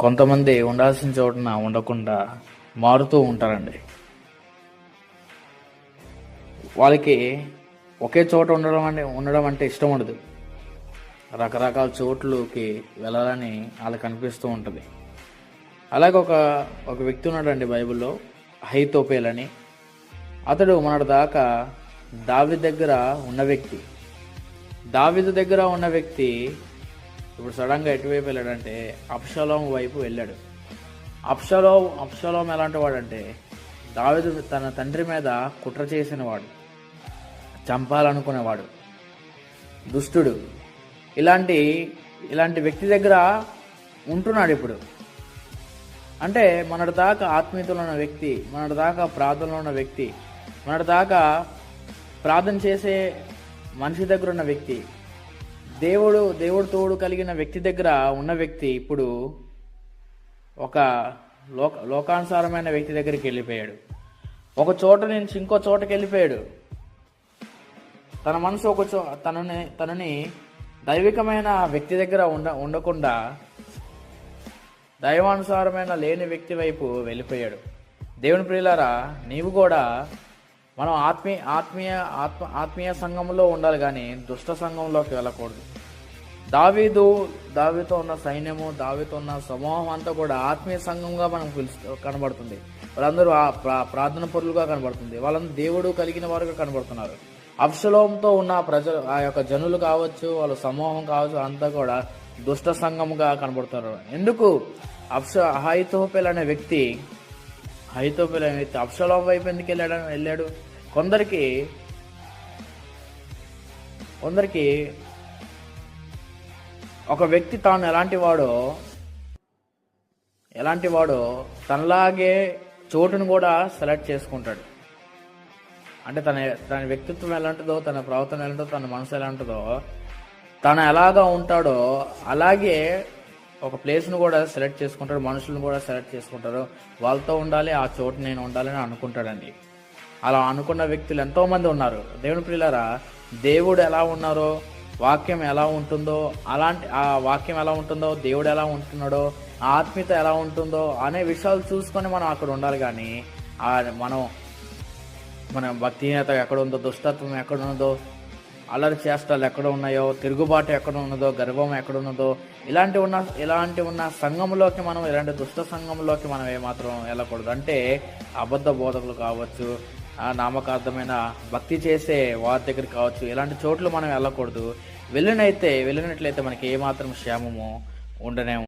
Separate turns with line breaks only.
కొంతమంది ఉండాల్సిన చోటున ఉండకుండా మారుతూ ఉంటారండి. వాళ్ళకి ఒకే చోట ఉండడం అంటే ఉండడం అంటే ఇష్టం ఉండదు. రకరకాల చోట్లకి వెళ్ళాలని వాళ్ళకి అనిపిస్తూ ఉంటుంది. అలాగే ఒక ఒక వ్యక్తి ఉన్నాడండి బైబిల్లో హైతోపేల్ అని అతడు మొన్నటి దాకా దావి దగ్గర ఉన్న వ్యక్తి. దావిదు దగ్గర ఉన్న వ్యక్తి ఇప్పుడు సడన్గా ఎటువైపు వెళ్ళాడంటే అప్షలోం వైపు వెళ్ళాడు. అప్షలో అప్షలోం ఎలాంటి వాడంటే దావేదు తన తండ్రి మీద కుట్ర చేసిన వాడు చంపాలనుకునేవాడు దుష్టుడు. ఇలాంటి ఇలాంటి వ్యక్తి దగ్గర ఉంటున్నాడు ఇప్పుడు. అంటే మనటి దాకా ఆత్మీయతలో ఉన్న వ్యక్తి మనటి దాకా ప్రార్థనలో ఉన్న వ్యక్తి మనటి దాకా ప్రార్థన చేసే మనిషి దగ్గర ఉన్న వ్యక్తి దేవుడు దేవుడు తోడు కలిగిన వ్యక్తి దగ్గర ఉన్న వ్యక్తి ఇప్పుడు ఒక లోక లోకానుసారమైన వ్యక్తి దగ్గరికి వెళ్ళిపోయాడు. ఒక చోట నుంచి ఇంకో చోటకి వెళ్ళిపోయాడు. తన మనసు ఒక చో తనని తనని దైవికమైన వ్యక్తి దగ్గర ఉండ ఉండకుండా దైవానుసారమైన లేని వ్యక్తి వైపు వెళ్ళిపోయాడు. దేవుని ప్రియులారా నీవు కూడా మనం ఆత్మీయ ఆత్మీయ ఆత్మ ఆత్మీయ సంఘంలో ఉండాలి కానీ దుష్ట సంఘంలోకి వెళ్ళకూడదు. దావీదు దావితో ఉన్న సైన్యము దావితో ఉన్న సమూహం అంతా కూడా ఆత్మీయ సంఘంగా మనం పిలుస్తూ కనబడుతుంది. వాళ్ళందరూ ఆ ప్రా- ప్రార్థన పరులుగా కనబడుతుంది. వాళ్ళందరూ దేవుడు కలిగిన వారుగా కనబడుతున్నారు. అప్సలోంతో ఉన్న ప్రజలు ఆ యొక్క జనులు కావచ్చు వాళ్ళ సమూహం కావచ్చు అంతా కూడా దుష్ట సంఘముగా కనబడుతున్నారు. ఎందుకు? అప్స హైతోపెల్ అనే వ్యక్తి హైతోపెల్ అనే వ్యక్తి అప్సలోం వైపు ఎందుకు వెళ్ళాడు వెళ్ళాడు? కొందరికి కొందరికి ఒక వ్యక్తి తాను ఎలాంటి వాడో ఎలాంటి వాడో తనలాగే చోటును కూడా సెలెక్ట్ చేసుకుంటాడు. అంటే తన తన వ్యక్తిత్వం ఎలాంటిదో తన ప్రవర్తన ఎలాంటిదో తన మనసు ఎలాంటిదో తను ఎలాగా ఉంటాడో అలాగే ఒక ప్లేస్ను కూడా సెలెక్ట్ చేసుకుంటాడు మనుషులను కూడా సెలెక్ట్ చేసుకుంటారు వాళ్ళతో ఉండాలి ఆ చోటు నేను ఉండాలని అనుకుంటాడండి. అలా అనుకున్న వ్యక్తులు ఎంతోమంది ఉన్నారు. దేవుని ప్రియులారా దేవుడు ఎలా ఉన్నారో వాక్యం ఎలా ఉంటుందో అలాంటి ఆ వాక్యం ఎలా ఉంటుందో దేవుడు ఎలా ఉంటున్నాడో ఆత్మీయత ఎలా ఉంటుందో అనే విషయాలు చూసుకొని మనం అక్కడ ఉండాలి కానీ ఆ మనం మన భక్తిహీనత ఎక్కడ ఉందో దుష్టత్వం ఎక్కడ ఉన్నదో అల్లరి చేష్టాలు ఎక్కడ ఉన్నాయో తిరుగుబాటు ఎక్కడ ఉన్నదో గర్వం ఎక్కడ ఉన్నదో ఇలాంటి ఉన్న ఇలాంటి ఉన్న సంఘంలోకి మనం ఇలాంటి దుష్ట సంఘంలోకి మనం ఏమాత్రం వెళ్ళకూడదు. అంటే అబద్ధ బోధకులు కావచ్చు నామకార్థమైన భక్తి చేసే వారి దగ్గర కావచ్చు ఇలాంటి చోట్ల మనం వెళ్ళకూడదు. వెళ్ళినైతే వెళ్ళినట్లయితే మనకి ఏమాత్రం క్షేమము ఉండనే